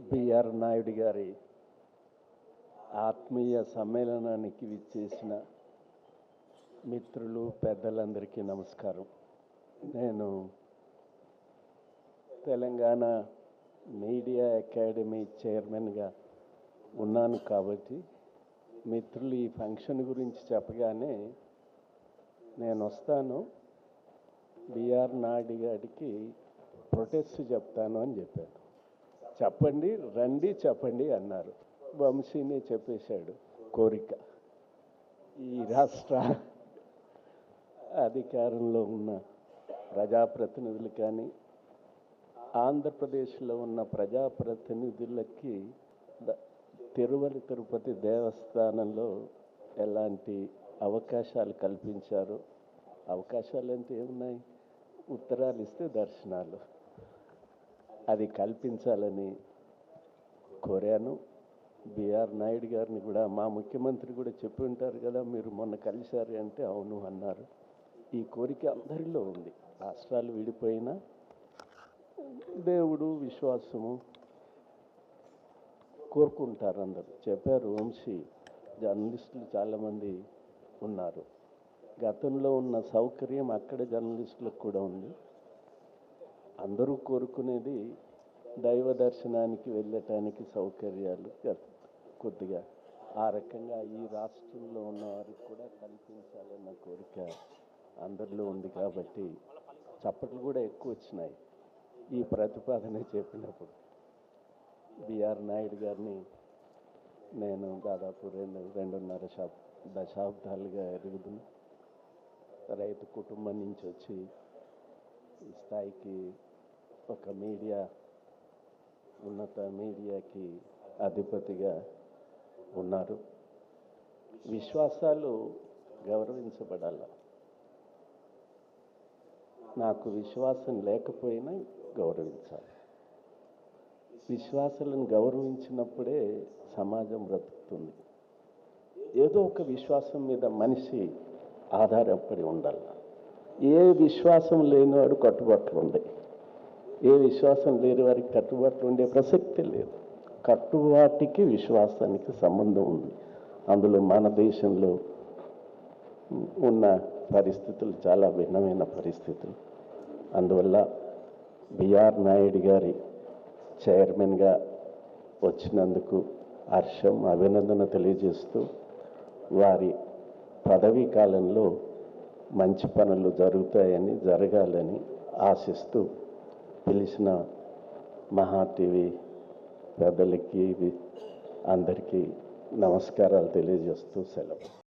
BR Naidu గారి ఆత్మీయ సమ్మేళనానికి విచ్చేసిన మిత్రులు పెద్దలందరికీ నమస్కారం. నేను తెలంగాణ మీడియా అకాడమీ చైర్మన్గా ఉన్నాను కాబట్టి మిత్రులు ఈ ఫంక్షన్ గురించి చెప్పగానే నేను వస్తాను. బిఆర్ నాయుడు గారికి ప్రొటెస్ట్ చెప్తాను అని చెప్పాను. చెప్పండి రండి చెప్పండి అన్నారు. వంశీని చెప్పేశాడు కోరిక. ఈ రాష్ట్ర అధికారంలో ఉన్న ప్రజాప్రతినిధులు కానీ ఆంధ్రప్రదేశ్లో ఉన్న ప్రజాప్రతినిధులకి తిరుమల తిరుపతి దేవస్థానంలో ఎలాంటి అవకాశాలు కల్పించారు? అవకాశాలు అంటే ఏమున్నాయి? ఉత్తరాలు ఇస్తే దర్శనాలు. అది కల్పించాలని కోరాను. బిఆర్ నాయుడు గారిని కూడా మా ముఖ్యమంత్రి కూడా చెప్పి ఉంటారు కదా మీరు మొన్న కలిశారు అంటే అవును అన్నారు. ఈ కోరిక అందరిలో ఉంది. రాష్ట్రాలు విడిపోయినా దేవుడు విశ్వాసము కోరుకుంటారు అందరు. చెప్పారు వంశీ జర్నలిస్టులు చాలామంది ఉన్నారు. గతంలో ఉన్న సౌకర్యం అక్కడ జర్నలిస్టులకు కూడా ఉంది. అందరూ కోరుకునేది దైవ దర్శనానికి వెళ్ళటానికి సౌకర్యాలు కొద్దిగా. ఆ రకంగా ఈ రాష్ట్రంలో ఉన్న వారికి కూడా కల్పించాలన్న కోరిక అందరిలో ఉంది కాబట్టి చప్పట్లు కూడా ఎక్కువ వచ్చినాయి. ఈ ప్రతిపాదన చెప్పినప్పుడు బిఆర్ నాయుడు గారిని నేను దాదాపు రెండు రెండున్నర శాబ్ దశాబ్దాలుగా ఎదుగుతున్నాను రైతు కుటుంబం నుంచి వచ్చి స్థాయికి ఒక మీడియా ఉన్నత మీడియాకి అధిపతిగా ఉన్నారు. విశ్వాసాలు గౌరవించబడాల. నాకు విశ్వాసం లేకపోయినా గౌరవించాలి. విశ్వాసాలను గౌరవించినప్పుడే సమాజం బ్రతుకుతుంది. ఏదో ఒక విశ్వాసం మీద మనిషి ఆధారపడి ఉండాలి. ఏ విశ్వాసం లేనివాడు కట్టుబాట్లు ఉండే. ఏ విశ్వాసం లేని వారికి కట్టుబాట్లు ఉండే ప్రసక్తి లేదు. కట్టుబాటికి విశ్వాసానికి సంబంధం ఉంది. అందులో మన దేశంలో ఉన్న పరిస్థితులు చాలా భిన్నమైన పరిస్థితులు. అందువల్ల బిఆర్ నాయుడు గారి చైర్మన్గా వచ్చినందుకు హర్షం అభినందన తెలియజేస్తూ వారి పదవీ కాలంలో మంచి పనులు జరుగుతాయని జరగాలని ఆశిస్తూ పిలిచిన మహా టీవీ పెద్దలకి అందరికీ నమస్కారాలు తెలియజేస్తూ సెలవు.